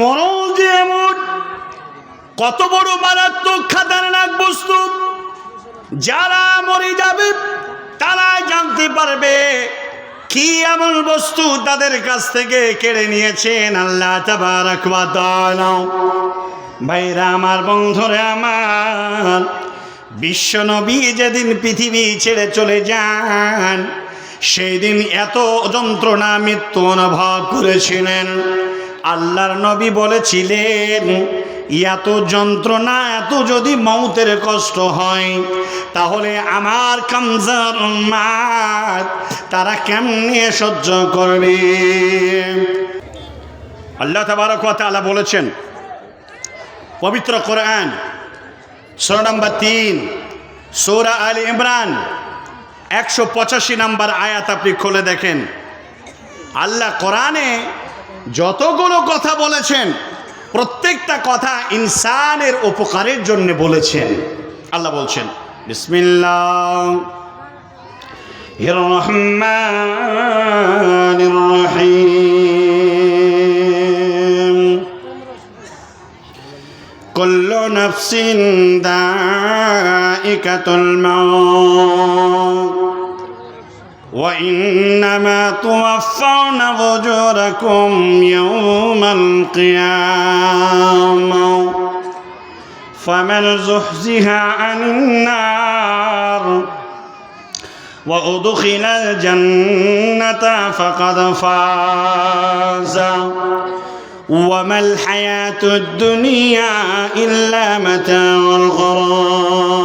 মরণ যে এমন, কত বড় মারাত্মক খাতারনাক বস্তু যারা মরে যাবে তারা জানতে পারবে কি এমন বস্তু তাদের কাছ থেকে কেড়ে নিয়েছেন আল্লাহ ভাইরা আমার, বন্ধুরে আমার বিশ্বনবী যেদিন পৃথিবী ছেড়ে চলে যান সেই দিন এত যন্ত্রণা, মৃত্যু অনুভব করেছিলেন। আল্লাহর নবী বলেছিলেন, এত যন্ত্রণা, এত যদি মৌতের কষ্ট হয়, তাহলে আমার কামজার উম্মাদ, তারা কেমনে সহ্য করবে? আল্লাহ ওয়া তাআলা বলেছেন, পবিত্র কোরআন, সোরা নাম্বার তিন, সৌরা আলী ইমরান, একশো পঁচাশি নাম্বার আয়াত আপনি খুলে দেখেন। আল্লাহ কোরআনে যতগুলো কথা বলেছেন প্রত্যেকটা কথা ইনসানের উপকারের জন্য বলেছেন আল্লাহ বলছেন বিসমিল্লাহ রহমান রহিম كل نفس ذائقة الموت وإنما توفون أجوركم يوم القيامة. فمن زحزح عن النار وأدخل الجنة فقد فاز. وما الحياة الدنيا إلا متاع الغرور.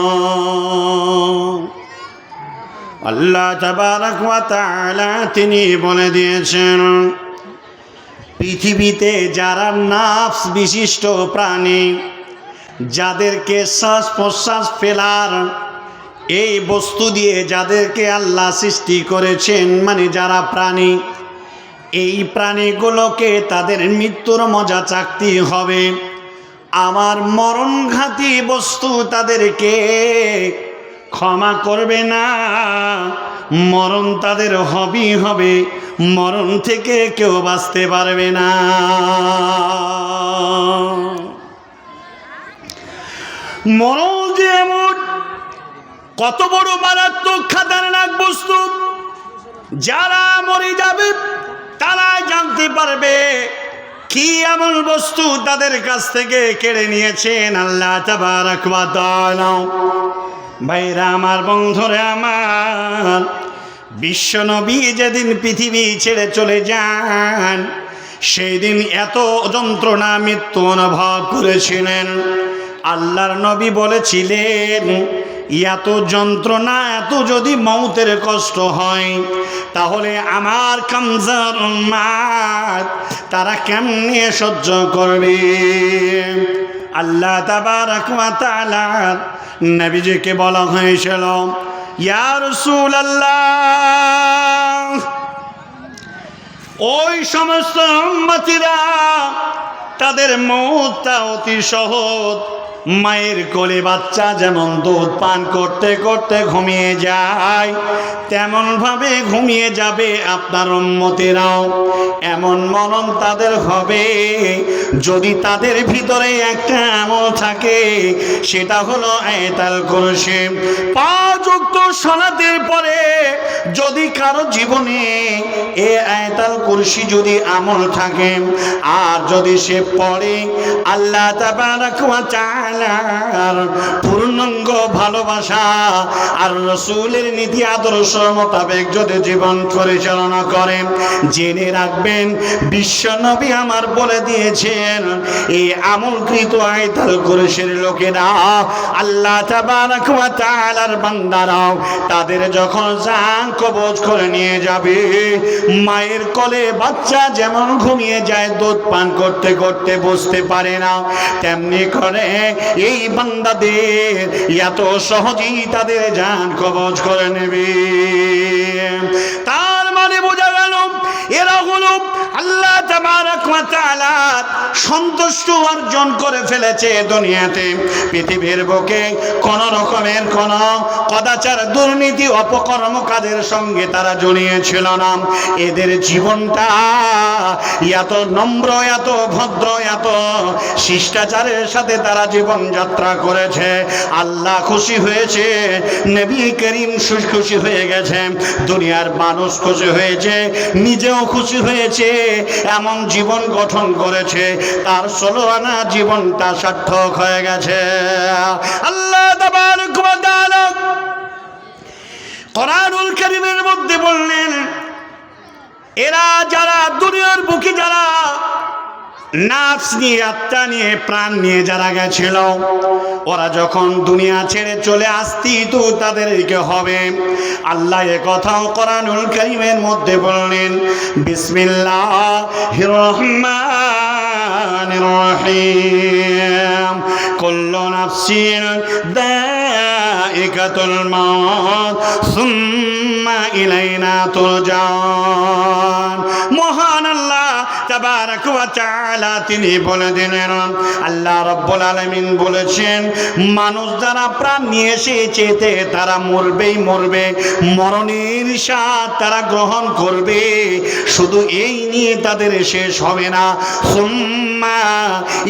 আল্লাহ তাআলা তিনি বলে দিয়েছেন, পৃথিবীতে যারা নাফস বিশিষ্ট প্রাণী, যাদেরকে শ্বাস প্রশ্বাস ফেলার এই বস্তু দিয়ে যাদেরকে আল্লাহ সৃষ্টি করেছেন মানে যারা প্রাণী, এই প্রাণীগুলোকে তাদের মৃত্যুর মজা চাকতি হবে। আমার মরণঘাতী বস্তু তাদেরকে ক্ষমা করবে না। মরণ তাদের হবই হবে, মরণ থেকে কেউ বাঁচতে পারবে না। মরণ যে এমন, কত বড় মারাত্মক খাতারনাক বস্তু, যারা মরে যাবে তারা জানতে পারবে কি এমন বস্তু তাদের কাছ থেকে কেড়ে নিয়েছেন আল্লাহ তাআলা। ভাইরা আমার বন্ধুরে আমার বিশ্বনবী যেদিন পৃথিবী ছেড়ে চলে যান সেই দিন এত যন্ত্রণা, মৃত্যু অনুভব করেছিলেন। আল্লাহর নবী বলেছিলেন, এত যন্ত্রণা, এত যদি মৌতের কষ্ট হয়, তাহলে আমার কামজার উম্মাদ তারা কেমনে সহ্য করবে? আল্লাহ তাআলা নবীজিকে বলা হয়েছিল ইয়া আল্লাহ ওই সমস্ত তাদের মৌতটা অতি সহজ। মায়ের কোলে বাচ্চা যেমন দুধ পান করতে করতে ঘুমিয়ে যায় তেমন ভাবে ঘুমিয়ে যাবে আপনার উম্মতেরাও। এমন মনন তাদের হবে, যদি তাদের ভিতরে একটা আমল থাকে, সেটা হলো এতাল করছে পাঁচ উক্ত সনাতের পরে যদি কারও জীবনে এ আয়তাল কুরসি যদি আমল থাকে, আর যদি সে পড়ে, আল্লাহ তাবারাক ওয়া তাআলার পূর্ণাঙ্গ ভালোবাসা আর রসূলের নীতি আদর্শ মোতাবেক যদি জীবন পরিচালনা করে, জেনে রাখবেন বিশ্বনবী আমার বলে দিয়েছেন, এই আমলকৃত আয়তাল কুরসির লোকেরা আল্লাহ তাআলার বান্দারাও তাদের যখন জান কবজ করে নিয়ে যাবে, মায়ের কলে বাচ্চা যেমন ঘুমিয়ে যায়, দুধ পান করতে করতে বসতে পারে না, তেমনি করে এই বান্দাদের এত সহজেই তাদের জান কবজ করে নেবে। সন্তুষ্ট অর্জন করে ফেলেছে দুনিয়াতে। পৃথিবীর বুকে কোন রকমের কোন কদাচার, দুর্নীতি, অপকর্ম কাজের সঙ্গে তারা জড়িয়েছিল না। এদের জীবনটা এত নম্র, এত ভদ্র, এত শিষ্টাচারের সাথে তারা জীবনযাত্রা করেছে। আল্লাহ খুশি হয়েছে, নবী করিম খুশি হয়ে গেছে, দুনিয়ার মানুষ খুশি হয়েছে, নিজেও খুশি হয়েছে, এমন জীবন গঠন করেছে। তার ষোলো আনা জীবনটা সার্থক হয়ে গেছে। আল্লাহ কোরআনুল কারীমের মধ্যে বললেন, এরা যারা দুনিয়ার বুকে যারা নাফস নিয়ে, আত্মা নিয়ে, প্রাণ নিয়ে যারা গেছিল, ওরা যখন দুনিয়া ছেড়ে চলে আসতি তো তাদেরকে হবে। আল্লাহ এ কথাও কোরআনুল কারীমের মধ্যে বললেন বিসমিল্লাহ রহমানির রহিম। কুল্লু নাফসিন দাইকাতুল মাউত, সুম্মা ইলাইনা মহান আল্লাহ তাবারাক ওয়া তাআলা তিনি বলে দিলেন, আল্লাহ রাব্বুল আলামিন বলেছেন, মানুষ যারা প্রাণ নিয়ে এসেছে তারা মরবেই মরবে, মরণের স্বাদ তারা গ্রহণ করবে, শুধু এই নিয়ে তাদের শেষ হবে না। সুম্মা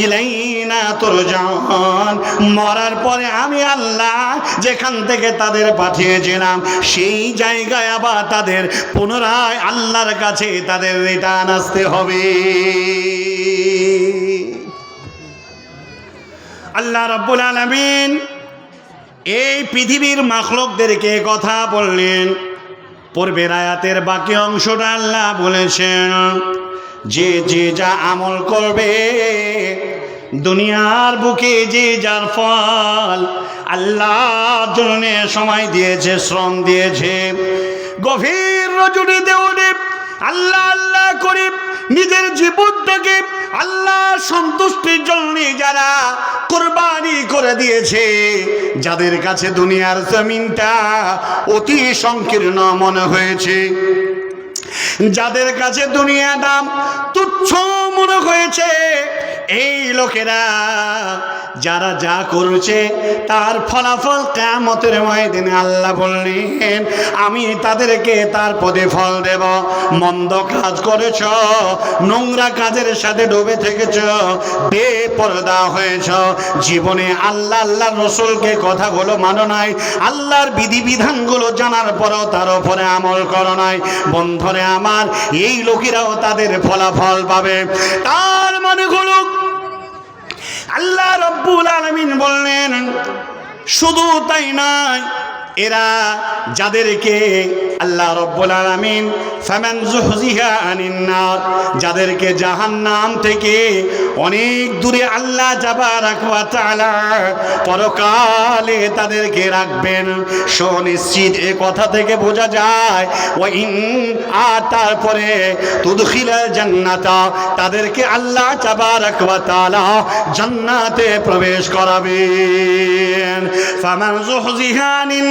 ইলাইনা তুরজাউন। মরার পরে আমি আল্লাহ যেখান থেকে তাদের পাঠিয়েছিলাম, সেই জায়গায় আবার তাদের পুনরায় আল্লাহর কাছে তাদের রিটার্ন আসতে হবে। আল্লাহ রব্বুল আলমিন এই পৃথিবীর মাখলকদেরকে কথা বললেন। পূর্বের আয়াতের বাকি অংশটা আল্লাহ বলেছেন যে যে যা আমল করবে, দুনিয়ার বুকে যে যার ফল আল্লাহ জন্য সময় দিয়েছে, শ্রম দিয়েছে। গভীর রজনীতে ওঠে আল্লাহ আল্লাহ করে নিজের জীবনটাকে আল্লাহ সন্তুষ্টির জন্য যারা কোরবানি করে দিয়েছে, যাদের কাছে দুনিয়ার জমিনটা অতি সংকীর্ণ মনে হয়েছে। যাদের কাছে দুনিয়া দাম তুচ্ছ মনে হয়েছে এই লোকেরা যারা যা করছে, তার ফলাফল কেমতের ময়দিনে আল্লাহ বললেন, আমি তাদেরকে তার পদে ফল দেব। মন্দ কাজ করেছ, নোংরা কাজের সাথে ডুবে থেকেছ, বেপরদা হয়েছ। জীবনে আল্লাহ আল্লাহ রসুলকে কথাগুলো মানো নাই। আল্লাহর বিধিবিধানগুলো জানার পরও তার উপরে আমল করো নাই। বন্ধরে আমার, এই লোকেরাও তাদের ফলাফল পাবে। তার মানে হলো আল্লাহ রব্বুল আলমিন বললেন শুধু তাই নয় এরা যাদেরকে আল্লাহ রব্বুল আলামিন জুহজিহা আনিন নার যাদেরকে জাহান্নাম থেকে অনেক দূরে আল্লাহ জাবারাক ওয়া তাআলা পরকালে তাদেরকে রাখবেন। সুনিশ্চিত এ কথা থেকে বোঝা যায়, ওয়া ইন আর তারপরে তুদখিলাল জান্নাতা, তাদেরকে আল্লাহ জাবারাক ওয়া তাআলা জান্নাতে প্রবেশ করাবেন। ফামান আনিন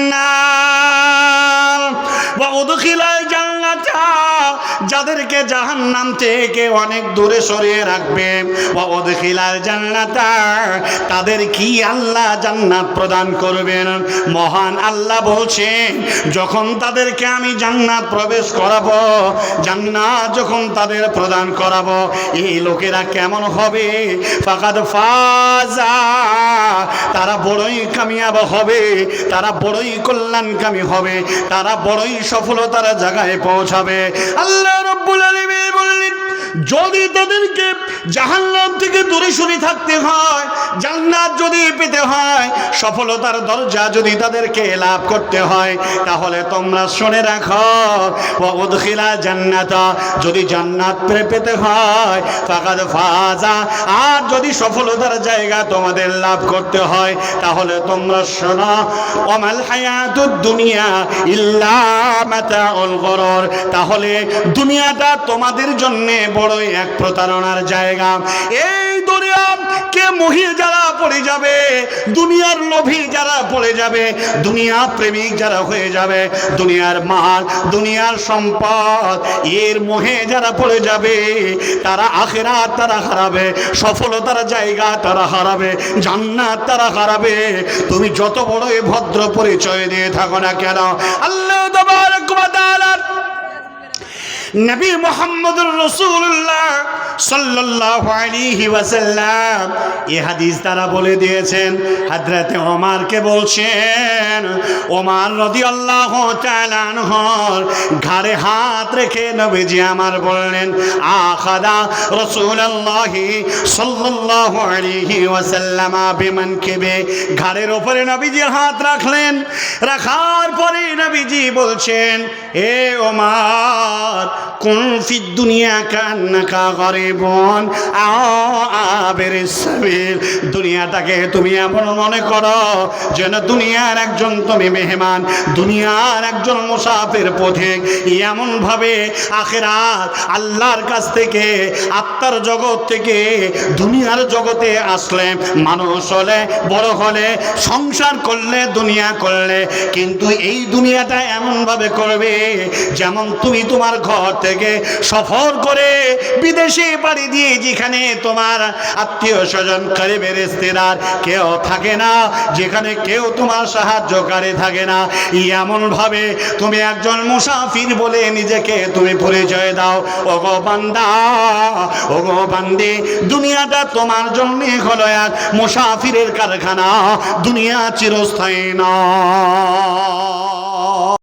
নার ওয়া যাদেরকে জাহান্নাম থেকে অনেক দূরে সরিয়ে রাখবে। জান্নাতা, তাদের কি আল্লাহ জান্নাত প্রদান করবেন? মহান আল্লাহ বলছেন, যখন তাদেরকে আমি জান্নাত প্রবেশ করাবো, জান্নাত যখন তাদের প্রদান করাবো, এই লোকেরা কেমন হবে? ফাকাদ ফাজা, তারা বড়ই কামিয়াব হবে, তারা বড়ই কল্যাণকামী হবে, তারা বড়ই সফলতার জায়গায় পৌঁছাবে। আল্লাহ রব্বুল আলমী বললেন যদি তাদেরকে জাহান্নাম থেকে দূরে সরে থাকতে হয়, জান্নাত যদি পেতে হয়, সফলতার দরজা যদি তাদেরকে লাভ করতে হয়, তাহলে তোমরা শুনে রাখো উদখিলা জান্নাতা যদি জান্নাত পেতে হয়, ফাকাদ ফাজা আর যদি সফলতার জায়গা তোমাদের লাভ করতে হয়, তাহলে তোমরা শোনো, ওমাল হায়াতুদ দুনিয়া ইল্লা মাতাউল গরর তাহলে দুনিয়াটা তোমাদের জন্য বড়ই এক প্রতারণার জায়গা। এই দুনিয়া কে মহি যারা পড়ে যাবে, দুনিয়ার লোভী যারা পড়ে যাবে, দুনিয়া প্রেমিক যারা হয়ে যাবে, দুনিয়ার মাল, দুনিয়ার সম্পদ, এর মোহে যারা পড়ে যাবে, তারা আখেরাত তারা হারাবে, সফলতার জায়গা তারা হারাবে, জান্নাত তারা হারাবে। তুমি যত বড় ভদ্র পরিচয় দিয়ে থাকো না কেন, আল্লাহ ওয়া তাআলা নবী মোহাম্মদুর রসুল্লাহ সাল্লাল্লাহু আলাইহি ওয়াসাল্লাম এই হাদিস তারা বলে দিয়েছেন, হযরতে ওমরকে বলছেন, ওমর রাদিয়াল্লাহু তাআলা আনহুর ঘাড়ে হাত রেখে নবীজি আমার বললেন, আখাদা রাসূলুল্লাহ সাল্লাল্লাহু আলাইহি ওয়াসাল্লাম বিমানকিবে ঘাড়ের উপরে নবীজির হাত রাখলেন। রাখার পরে নবীজি বলছেন, এ ওমর, কুন ফিদ দুনিয়া কান্নাকা গরিবন আবের সাবিল, দুনিয়াটাকে তুমি এমন মনে করো যেন দুনিয়ার একজন তুমি মেহমান, দুনিয়ার একজন মুসাফির পথিক। এমন ভাবে আখেরাত আল্লাহর কাছ থেকে, আত্মার জগৎ থেকে দুনিয়ার জগতে আসলে, মানুষ হলে, বড় হলে, সংসার করলে, দুনিয়া করলে, কিন্তু এই দুনিয়াটা এমনভাবে করবে যেমন তুমি তোমার ঘর থেকে সফর করে বিদেশে পাড়ি দিয়ে যেখানে তোমার আত্মীয় স্বজন কারিবের স্ত্রীরার কেউ থাকে না, যেখানে কেউ তোমার সাহায্যকারী থাকে না। এমনভাবে তুমি একজন মুসাফির বলে নিজেকে তুমি পরিচয় দাও। ওগো বান্দা, ওগো বান্দি, দুনিয়াটা তোমার জন্য হলো এক মুসাফিরের কারখানা, দুনিয়া চিরস্থায়ী না